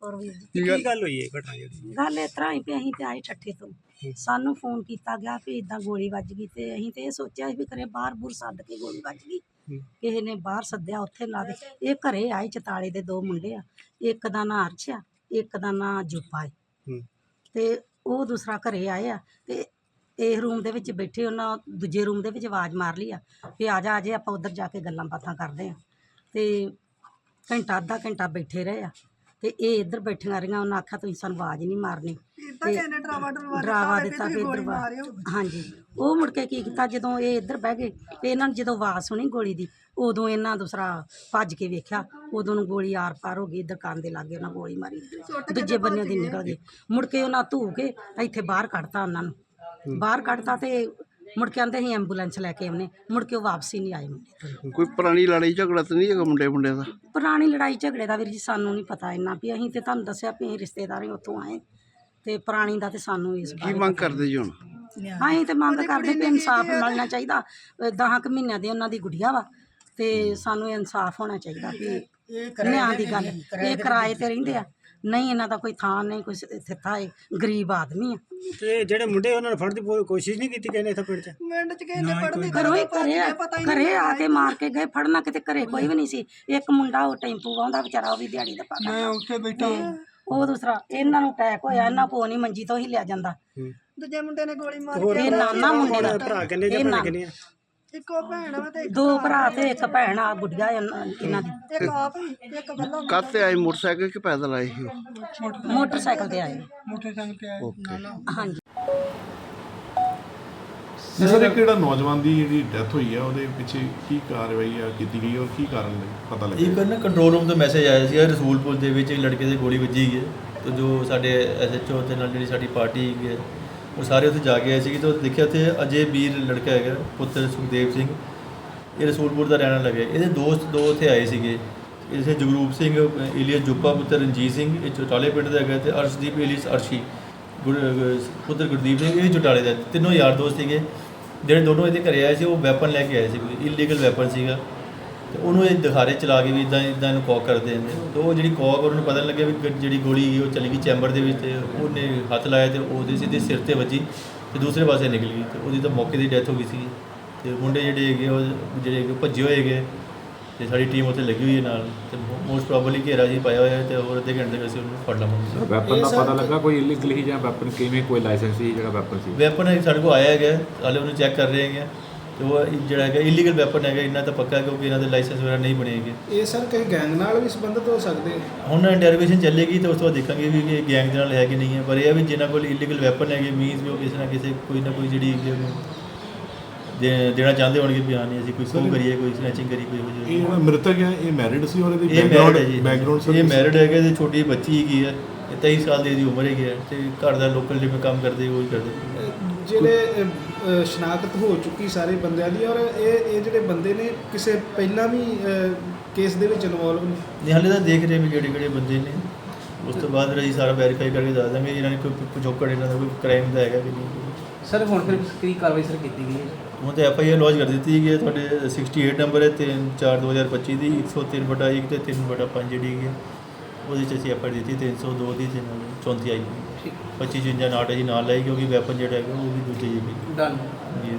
ਕੌਰ ਵੀਰ ਜੀ ਕੀ ਗੱਲ ਹੋਈ ਹੈ ਘਟਨਾ ਜਿਹੜੀ? ਗੱਲ ਇਸ ਤਰ੍ਹਾਂ ਹੀ ਵੀ ਅਸੀਂ ਤੇ ਆਏ ਠੱਠੇ ਤੋਂ। ਸਾਨੂੰ ਫੋਨ ਕੀਤਾ ਗਿਆ ਵੀ ਇਦਾਂ ਗੋਲੀ ਵੱਜ ਗਈ ਤੇ ਅਸੀਂ ਤੇ ਇਹ ਸੋਚਿਆ ਵੀ ਘਰੇ ਬਾਹਰ ਬੂਰ ਸੱਦ ਕੇ ਗੋਲੀ ਵੱਜ ਗਈ। ਕਿਸੇ ਨੇ ਬਾਹਰ ਸੱਦਿਆ ਉੱਥੇ ਲਾ ਦੇ ਇਹ ਘਰੇ ਆਏ ਚਤਾਲੇ ਦੇ ਦੋ ਮੁੰਡੇ ਆ। ਇੱਕ ਦਾ ਨਾਂ ਅਰਸ਼ ਆ ਇੱਕ ਦਾ ਨਾਂ ਜੁਪਾ ਹੈ ਹੂੰ। ਤੇ ਉਹ ਦੂਸਰਾ ਘਰੇ ਆਏ ਆ ਤੇ ਇਹ ਰੂਮ ਦੇ ਵਿੱਚ ਬੈਠੇ ਉਹਨਾਂ ਦੂਜੇ ਰੂਮ ਦੇ ਵਿੱਚ ਆਵਾਜ਼ ਮਾਰ ਲਈ ਆ ਵੀ ਆ ਜਾ ਆ ਜੇ ਆਪਾਂ ਉੱਧਰ ਜਾ ਕੇ ਗੱਲਾਂ ਬਾਤਾਂ ਕਰਦੇ ਆ। ਤੇ ਘੰਟਾ ਅੱਧਾ ਘੰਟਾ ਬੈਠੇ ਰਹੇ ਆ। ਤੇ ਇਹ ਇੱਧਰ ਬੈਠੀਆਂ ਰਹੀਆਂ ਉਹਨਾਂ ਆਖਿਆ ਤੁਸੀਂ ਸਾਨੂੰ ਆਵਾਜ਼ ਨਹੀਂ ਮਾਰਨੀ। ਇਦਾਂ ਕਹਿੰਦੇ ਡਰਾਵਾ ਡਰਵਾ ਡਰਾਵਾ ਦਿੱਤਾ ਕਿ ਇੱਧਰ ਵਾ ਹਾਂਜੀ। ਉਹ ਮੁੜ ਕੇ ਕੀ ਕੀਤਾ ਜਦੋਂ ਇਹ ਇੱਧਰ ਬਹਿ ਗਏ ਤੇ ਇਹਨਾਂ ਨੇ ਜਦੋਂ ਆਵਾਜ਼ ਸੁਣੀ ਗੋਲੀ ਦੀ ਉਦੋਂ ਇਹਨਾਂ ਦੂਸਰਾ ਭੱਜ ਕੇ ਵੇਖਿਆ ਉਦੋਂ ਨੂੰ ਗੋਲੀ ਆਰ ਪਾਰ ਹੋ ਗਈ ਦੁਕਾਨ ਦੇ ਲਾਗੇ ਉਹਨਾਂ ਗੋਲੀ ਮਾਰੀ। ਦੂਜੇ ਬੰਨੇ ਦੀ ਨਿਕਲ ਗਈ। ਮੁੜ ਕੇ ਉਹਨਾਂ ਧੂ ਕੇ ਇੱਥੇ ਬਾਹਰ ਕੱਢਤਾ ਉਹਨਾਂ ਨੂੰ। ਬਾਹਰ ਕੱਢਤਾ ਤੇ ਮੁੜ ਕੇ ਆਂਦੇ ਅਸੀਂ ਐਂਬੂਲੈਂਸ ਲੈ ਕੇ ਆਉਨੇ ਮੁੜ ਕੇ ਉਹ ਵਾਪਸ ਹੀ ਨਹੀਂ ਆਏ ਮੁੰਡੇ ਕੋਈ ਪੁਰਾਣੀ ਲੜਾਈ ਝਗੜਾ ਤਾਂ ਨਹੀਂ ਹੈਗਾ ਮੁੰਡੇ ਮੁੰਡੇ ਦਾ? ਪੁਰਾਣੀ ਲੜਾਈ ਝਗੜੇ ਦਾ ਵੀਰ ਜੀ ਸਾਨੂੰ ਨਹੀਂ ਪਤਾ ਇੰਨਾ ਵੀ ਅਸੀਂ ਤੇ ਤੁਹਾਨੂੰ ਦੱਸਿਆ ਵੀ ਅਸੀਂ ਰਿਸ਼ਤੇਦਾਰ ਹੀ ਉੱਥੋਂ ਆਏ। ਤੇ ਪੁਰਾਣੀ ਦਾ ਤੇ ਸਾਨੂੰ ਇਸ ਕੀ ਬਾਰੇ ਮੰਗ ਕਰਦੇ ਜੀ ਹੁਣ? ਅਸੀਂ ਤੇ ਮੰਗ ਕਰਦੇ ਵੀ ਇਨਸਾਫ ਮਿਲਣਾ ਚਾਹੀਦਾ। 10 ਕੁ ਮਹੀਨਿਆਂ ਦੀ ਉਹਨਾਂ ਦੀ ਗੁੜੀਆ ਵਾ। ਤੇ ਸਾਨੂੰ ਇਨਸਾਫ ਹੋਣਾ ਚਾਹੀਦਾ ਵੀ ਨਿਆਂ ਦੀ ਗੱਲ। ਇਹ ਕਿਰਾਏ ਤੇ ਰਹਿੰਦੇ ਆ। ਨਹੀਂ ਇਹਨਾਂ ਦਾ ਕੋਈ ਥਾਂ ਨਹੀਂ ਕੋਈ ਥਿੱਤਾ ਹੈ ਗਰੀਬ ਆਦਮੀ ਆ। ਤੇ ਜਿਹੜੇ ਮੁੰਡੇ ਉਹਨਾਂ ਨੇ ਫੜਨ ਦੀ ਪੂਰੀ ਕੋਸ਼ਿਸ਼ ਨਹੀਂ ਕੀਤੀ ਕਹਿੰਦੇ ਇੱਥੇ ਪਿੰਡ 'ਚ? ਮਿੰਟ ਚ ਕਹਿੰਦੇ ਪੜ੍ਹਦੇ ਘਰੋਂ ਹੀ ਘਰੇ ਘਰੇ ਆ ਕੇ ਮਾਰ ਕੇ ਗਏ ਫੜਨਾ ਕਿਤੇ ਘਰੇ ਕੋਈ ਵੀ ਨਹੀਂ ਸੀ। ਇੱਕ ਮੁੰਡਾ ਉਹ ਟੈਂਪੂ ਵਾਉਂਦਾ ਵਿਚਾਰਾ ਉਹ ਵੀ ਦਿਹਾੜੀ ਦਾ ਪਾ ਮੈਂ ਉੱਥੇ ਬੈਠਾ ਉਹ ਦੂਸਰਾ ਇਹਨਾਂ ਨੂੰ ਅਟੈਕ ਹੋਇਆ ਇਹਨਾਂ ਕੋ ਨਹੀਂ ਮੰਜੀ ਤੋਂ ਹੀ ਲਿਆ ਜਾਂਦਾ। ਦੂਜੇ ਮੁੰਡੇ ਨੇ ਗੋਲੀ ਮਾਰ ਹੋਰ ਇਹ ਨਾਨਾ ਮੁੰਡੇ ਦਾ ਭਰਾ ਕਿੰਨੇ ਜਾਂ ਇਹ ਭੈਣ ਨਾ- ਕਿੰਨੇ ਆ? ਇੱਕੋ ਭੈਣ ਵਾ ਤੇ ਇੱਕ ਦੋ ਭਰਾ ਤੇ ਇੱਕ ਭੈਣ ਆ ਬੁੱਢੀਆ ਇਹਨਾਂ ਇਹਨਾਂ ਦੀ। ਇੱਕ ਆਪ ਇੱਕ ਆਏ ਮੋਟਰਸਾਈਕਲ ਕਿ ਪੈਦਲ ਆਏ ਸੀ ਮੋਟਰਸਾਈਕਲ ਤੇ ਆਏ। ਓਕੇ। ਹਾਂਜੀ। ਜੀ ਸਰ ਇੱਕ ਜਿਹੜਾ ਨੌਜਵਾਨ ਦੀ ਜਿਹੜੀ ਡੈਥ ਹੋਈ ਆ ਉਹਦੇ ਪਿੱਛੇ ਕੀ ਕਾਰਵਾਈ ਆ ਕੀਤੀ ਗਈ ਔਰ ਕੀ ਕਾਰਨ ਨੇ ਪਤਾ ਲੱਗਿਆ ਇੱਕ ਨਾ ਕੰਟਰੋਲ ਰੂਮ ਤੋਂ ਮੈਸੇਜ ਆਇਆ ਸੀ ਰਸੂਲਪੁਰ ਦੇ ਵਿੱਚ ਇੱਕ ਲੜਕੇ ਦੇ ਗੋਲੀ ਵੱਜੀ ਗਈ ਹੈ। ਤੇ ਜੋ ਸਾਡੇ ਐਸਐਚਓ ਦੇ ਨਾਲ ਜਿਹੜੀ ਸਾਡੀ ਪਾਰਟੀ ਹੈਗੀ ਹੈ ਉਹ ਸਾਰੇ ਉੱਥੇ ਜਾ ਕੇ ਆਏ ਸੀ ਤੇ ਉਹ ਦੇਖਿਆ ਉੱਥੇ ਅਜੇ ਵੀਰ ਲੜਕਾ ਹੈਗਾ ਪੁੱਤਰ ਸੁਖਦੇਵ ਸਿੰਘ। ਇਹ ਰਸੂਲਪੁਰ ਦਾ ਰਹਿਣ ਵਾਲਾ ਹੈ ਇਹਦੇ ਦੋਸਤ ਦੋ ਉੱਥੇ ਆਏ ਸੀਗੇ। ਇਸੇ ਜਗਰੂਪ ਸਿੰਘ ਇਲੀਅਸ ਜੁੱਪਾ ਪੁੱਤਰ ਰਣਜੀਤ ਸਿੰਘ, ਇਹ ਚੋਟਾਲੇ ਪਿੰਡ ਦਾ ਹੈਗਾ ਤੇ ਅਰਸ਼ਦੀਪ ਇਲੀਅਸ ਅਰਸ਼ੀ, ਗੁਰ- ਪੁੱਤਰ ਗੁਰਦੀਪ ਸਿੰਘ, ਇਹ ਚੋਟਾਲੇ ਦਾ ਤਿੰਨੋਂ ਯਾਰ ਦੋਸਤ ਸੀਗੇ। ਜਿਹੜੇ ਦੋਨੋਂ ਇਹਦੇ ਘਰੇ ਆਏ ਸੀ, ਉਹ ਵੈਪਨ ਲੈ ਕੇ ਆਏ ਸੀ। ਕੋਈ ਇਲੀਗਲ ਵੈਪਨ ਸੀਗਾ। ਤੇ ਉਹਨੂੰ ਇਹ ਦਿਖਾਰੇ ਚਲਾ ਕੇ ਵੀ ਇਦਾਂ ਇਦਾਂ ਇਹਨੂੰ ਕੌਕ ਕਰਦੇ ਨੇ ਤੇ ਉਹ ਜਿਹੜੀ ਕੌਕ ਉਹਨੂੰ ਪਤਾ ਨਹੀਂ ਲੱਗਿਆ ਵੀ ਗ- ਜਿਹੜੀ ਗੋਲੀ ਉਹ ਚਲੀ ਗਈ ਚੈਂਬਰ ਦੇ ਵਿੱਚ ਤੇ ਉਹਨੇ ਹੱਥ ਲਾਇਆ ਤੇ ਉਹਦੇ ਸਿੱਧੇ ਸਿਰ ਤੇ ਵੱਜੀ ਤੇ ਦੂਸਰੇ ਪਾਸੇ ਨਿਕਲ ਗਈ ਤੇ ਉਹਦੀ ਤਾਂ ਮੌਕੇ ਦੀ ਡੈਥ ਹੋ ਗਈ ਸੀ। ਤੇ ਮੁੰਡੇ ਜਿਹੜੇ ਹੈਗੇ ਉਹ ਜਿਹੜੇ ਹੈਗੇ ਭੱਜੇ ਹੋਏ ਹੈਗੇ ਤੇ ਸਾਡੀ ਟੀਮ ਉੱਥੇ ਲੱਗੀ ਹੋਈ ਹੈ ਨਾਲ ਤੇ ਮੋਸਟ ਪ੍ਰੋਬਬਲੀ ਘੇਰਾ ਜੀ ਪਾਇਆ ਹੋਇਆ ਹੈ ਤੇ ਹੋਰ ਅੱਧੇ ਘੰਟੇ ਤੱਕ ਅਸੀਂ ਉਹਨੂੰ ਫੜ ਲਵਾਂਗੇ ਵੈਪਨ ਦਾ ਪਤਾ ਲੱਗਾ ਕੋਈ ਇਲੀਗਲ ਹੀ ਜਾਂ ਵੈਪਨ ਕਿਵੇਂ ਕੋਈ ਲਾਇਸੈਂਸ ਸੀ ਜਿਹੜਾ ਵੈਪਨ ਸੀ? ਵੈਪਨ ਸਾਡੇ ਕੋਲ ਆਇਆ ਹੈਗਾ ਹਾਲੇ ਉਹਨੂੰ ਚੈੱਕ ਕਰ ਰਹੇ ਹੈਗੇ ਤੇ ਉਹ ਜਿਹੜਾ ਹੈਗਾ ਇਲੀਗਲ ਵੈਪਨ ਹੈਗਾ ਇਹਨਾਂ ਤਾਂ ਪੱਕਾ ਕਿਉਂਕਿ ਇਹਨਾਂ ਦੇ ਲਾਇਸੈਂਸ ਵਗੈਰਾ ਨਹੀਂ ਬਣੇ ਹੈਗੇ। ਇਹ ਸਰ ਕਈ ਗੈਂਗ ਨਾਲ ਵੀ ਸੰਬੰਧਿਤ ਹੋ ਸਕਦੇ ਹੁਣ ਇੰਟਰੋਗੇਸ਼ਨ ਚੱਲੇਗੀ ਤੇ ਉਸ ਤੋਂ ਬਾਅਦ ਦੇਖਾਂਗੇ ਵੀ ਇਹ ਗੈਂਗ ਦੇ ਨਾਲ ਹੈ ਕਿ ਨਹੀਂ ਹੈ। ਪਰ ਇਹ ਵੀ ਜਿਨ੍ਹਾਂ ਕੋਲ ਇਲੀਗਲ ਵੈਪਨ ਹੈਗੇ ਮੀਨਸ ਵੀ ਉਹ ਕਿਸੇ ਨਾ ਕਿਸੇ ਕੋਈ ਨਾ ਕੋਈ ਜਿਹੜੀ ਦੇ- ਦੇਣਾ ਚਾਹੁੰਦੇ ਹੋਣਗੇ ਵੀ ਹਾਂ ਨਹੀਂ ਅਸੀਂ ਕੋਈ ਖੋਹ ਕਰੀਏ ਕੋਈ ਸਨੈਚਿੰਗ ਕਰੀ ਕੋਈ ਹੋ ਇਹ ਜਿਹੜਾ ਮ੍ਰਿਤਕ ਹੈ ਇਹ ਮੈਰਿਡ ਸੀ ਔਰ ਇਹਦੀ ਇਹ ਮੈਰਿਡ ਹੈ ਜੀ ਬੈਕਗ੍ਰਾਉਂਡ ਇਹ ਮੈਰਿਡ ਹੈਗੇ ਤੇ ਛੋਟੀ ਬੱਚੀ ਹੈਗੀ ਹੈ ਇਹ 23 ਸਾਲ ਦੀ ਉਮਰ ਹੈਗੀ ਹੈ ਤੇ ਘਰ ਦਾ ਲੋਕਲ ਜਿਵੇਂ ਕੰਮ ਕਰਦੇ ਉਹ ਹੀ ਕਰਦੇ ਜਿਹੜੇ ਸ਼ਨਾਖਤ ਹੋ ਚੁੱਕੀ ਸਾਰੇ ਬੰਦਿਆਂ ਦੀ ਔਰ ਇਹ ਇਹ ਜਿਹੜੇ ਬੰਦੇ ਨੇ ਕਿਸੇ ਪਹਿਲਾਂ ਵੀ ਕੇਸ ਦੇ ਵਿੱਚ ਇਨਵੋਲਵ ਨੇ? ਨਹੀਂ ਹਾਲੇ ਤਾਂ ਦੇਖ ਰਹੇ ਵੀ ਕਿਹੜੇ ਕਿਹੜੇ ਬੰਦੇ ਨੇ। ਉਸ ਤੋਂ ਬਾਅਦ ਅਸੀਂ ਸਾਰਾ ਵੈਰੀਫਾਈ ਕਰਕੇ ਦੱਸ ਦਾਂਗੇ ਇਹਨਾਂ ਨੇ ਕੋਈ ਪਿਛੋਕੜ ਇਹਨਾਂ ਦਾ ਕੋਈ ਕ੍ਰਾਈਮ ਦਾ ਹੈਗਾ ਕਿ ਨਹੀਂ। ਸਰ ਹੁਣ ਫਿਰ ਕੀ ਕਾਰਵਾਈ ਸਰ ਕੀਤੀ ਗਈ ਹੈ? ਹੁਣ ਤੇ ਐਫ ਆਈ ਆਰ ਲੌਂਚ ਕਰ ਦਿੱਤੀ ਗਈ ਹੈ ਤੁਹਾਡੇ 68 ਨੰਬਰ ਹੈ 3 4 2025 ਦੀ 103 ਬਟਾ 1 ਤੇ 3 ਬਟਾ 5 ਜਿਹੜੀ ਹੈਗੀ ਹੈ। ਉਹਦੇ ਚ ਅਸੀਂ ਐਫ ਆਈ ਦਿੱਤੀ 302 ਦੀ ਤੇ ਨਾਲ 34 ਆਈ। 25 55 ਨਾਟ ਹੈ ਜੀ ਨਾਲ ਲਾਈ ਕਿਉਂਕਿ ਵੈਪਨ ਜਿਹੜਾ ਹੈਗਾ ਉਹ ਵੀ ਦੂਜੇ ਹੈਗੇ ਡਨ ਜੀ